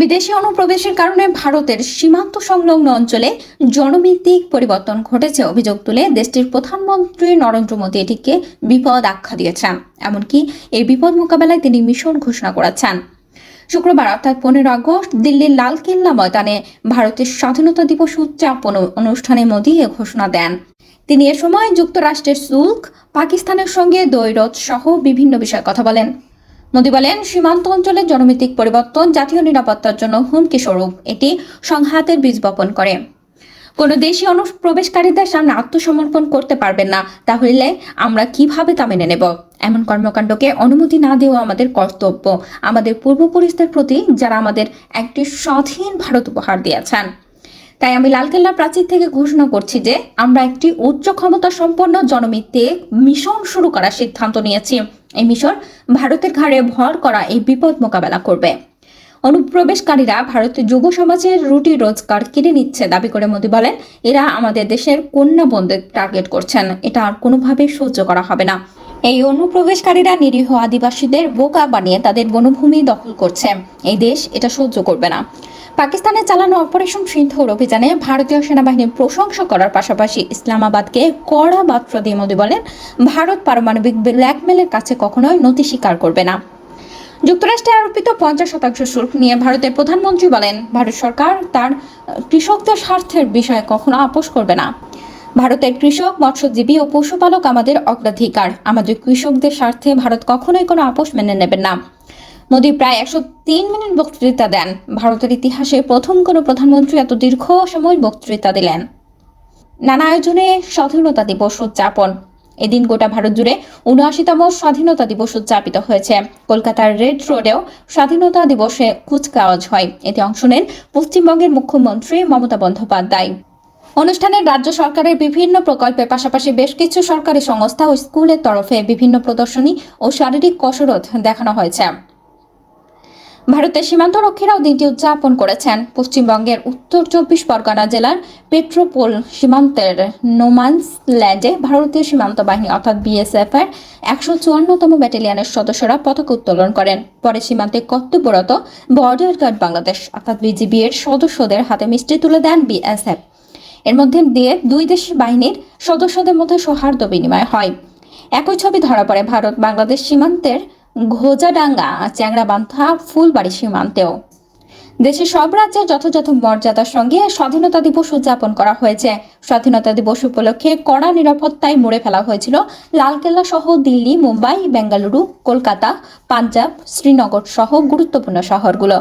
বিদেশি অনুপ্রবেশের কারণে ভারতের সীমান্ত সংলগ্ন অঞ্চলে জনভিত্তিক পরিবর্তন ঘটেছে অভিযোগ তুলে দেশটির প্রধানমন্ত্রী নরেন্দ্র মোদী এটিকে বিপদ আখ্যা দিয়েছেন। এমনকি এই বিপদ মোকাবেলায় তিনি মিশন ঘোষণা করেছেন। শুক্রবার অর্থাৎ পনেরো আগস্ট দিল্লির লালকেল্লা ময়দানে ভারতের স্বাধীনতা দিবস উদযাপন অনুষ্ঠানে মোদী এ ঘোষণা দেন। তিনি এ সময় যুক্তরাষ্ট্রের শুল্ক পাকিস্তানের সঙ্গে দ্বৈরথ সহ বিভিন্ন বিষয়ে কথা বলেন। মোদী বলেন সীমান্ত অঞ্চলের জনমিতিক পরিবর্তন, জাতীয় নিরাপত্তার জন্য হুমকি স্বরূপ এটি সংঘাতের বীজ বপন করে। কোনো দেশি অনুপ্রবেশকারীদের সামনে আত্মসমর্পণ করতে পারবেন না, তাহলে আমরা কীভাবে তা মেনে নেব? এমন কর্মকাণ্ডকে অনুমতি না দেওয়া আমাদের কর্তব্য। আমাদের পূর্বপুরুষদের প্রতি যারা আমাদের একটি স্বাধীন ভারত উপহার দিয়েছেন। তাই আমি লালকেল্লা প্রাচীর থেকে ঘোষণা করছি যে আমরা একটি উচ্চ ক্ষমতা সম্পন্ন জনমিত্তিক মিশন শুরু করার সিদ্ধান্ত নিয়েছি। এই মিশন ভারতের ঘাড়ে ভর করা এই বিপদ মোকাবেলা করবে। অনুপ্রবেশকারীরা ভারতের যুব সমাজের রুটি রোজগার কেড়ে নিচ্ছে দাবি করে মোদী বলেন, এরা আমাদের দেশের কন্যা বোনদের টার্গেট করছেন। এটা আর কোনোভাবেই সহ্য করা হবে না। এই অনুপ্রবেশকারীরা নিরীহ আদিবাসীদের বোকা বানিয়ে তাদের বনভূমি দখল করছে। এই দেশ এটা সহ্য করবে না। পাকিস্তানে চালানো অপারেশন সিন্ধুর অভিযানে ভারতীয় সেনাবাহিনীর প্রশংসা করার পাশাপাশি ইসলামাবাদকে কড়া বার্তা দিয়ে মোদী বলেন, ভারত পারমাণবিক ব্ল্যাকমেলের কাছে কখনোই নতি স্বীকার করবে না। যুক্তরাষ্ট্রে আরোপিত পঞ্চাশ শতাংশ শুল্ক নিয়ে ভারতের প্রধানমন্ত্রী বলেন, ভারত সরকার তার কৃষকদের স্বার্থের বিষয়ে কখনো আপোষ করবে না। ভারতের কৃষক, মৎস্যজীবী ও পশুপালক আমাদের অগ্রাধিকার। আমাদের কৃষকদের স্বার্থে ভারত কখনোই কোনো আপোষ মেনে নেবেন না। মোদী প্রায় একশো তিন মিনিট বক্তৃতা দেন। ভারতের ইতিহাসে প্রথম কোনো প্রধানমন্ত্রী এত দীর্ঘ সময় বক্তৃতা দিলেন। নানা আয়োজনে স্বাধীনতা দিবস উদযাপন। এদিন গোটা ভারত জুড়ে উনআশিতম স্বাধীনতা দিবস উদযাপিত হয়েছে। কলকাতার রেড রোডেও স্বাধীনতা দিবসে কুচকাওয়াজ হয়। এতে অংশ নেন পশ্চিমবঙ্গের মুখ্যমন্ত্রী মমতা বন্দ্যোপাধ্যায়। অনুষ্ঠানে রাজ্য সরকারের বিভিন্ন প্রকল্পের পাশাপাশি বেশ কিছু সরকারি সংস্থা ও স্কুলের তরফে বিভিন্ন প্রদর্শনী ও শারীরিক কসরত দেখানো হয়েছে। ভারতের সীমান্তরক্ষীরাও দিনটি উদযাপন করেছেন। পশ্চিমবঙ্গের উত্তর চব্বিশ পরগনা জেলার পেট্রোপোল সীমান্তের নোমান্স ল্যান্ডে ভারতীয় সীমান্ত বাহিনী অর্থাৎ বিএসএফ এর একশো চুয়ান্নতম ব্যাটালিয়নের সদস্যরা পতাকা উত্তোলন করেন। পরে সীমান্তে কর্তব্যরত বর্ডার গার্ড বাংলাদেশ অর্থাৎ বিজিবি এর সদস্যদের হাতে মিষ্টি তুলে দেন বিএসএফ। এর মধ্যে দিয়ে দুই দেশের বাহিনীর সদস্যদের মধ্যে সৌহার্দ্য বিনিময় হয়। একই ছবি ধরা পড়ে ভারত বাংলাদেশ সীমান্তের ঘোজাডাঙ্গা চ্যাংরাবান্ধা ফুলবাড়ি সীমান্তেও। দেশের সব রাজ্যে যথাযথ মর্যাদার সঙ্গে স্বাধীনতা দিবস উদযাপন করা হয়েছে। স্বাধীনতা দিবস উপলক্ষে কড়া নিরাপত্তায় মুড়ে ফেলা হয়েছিল লালকেল্লা সহ দিল্লি, মুম্বাই, বেঙ্গালুরু, কলকাতা, পাঞ্জাব, শ্রীনগর সহ গুরুত্বপূর্ণ শহরগুলো।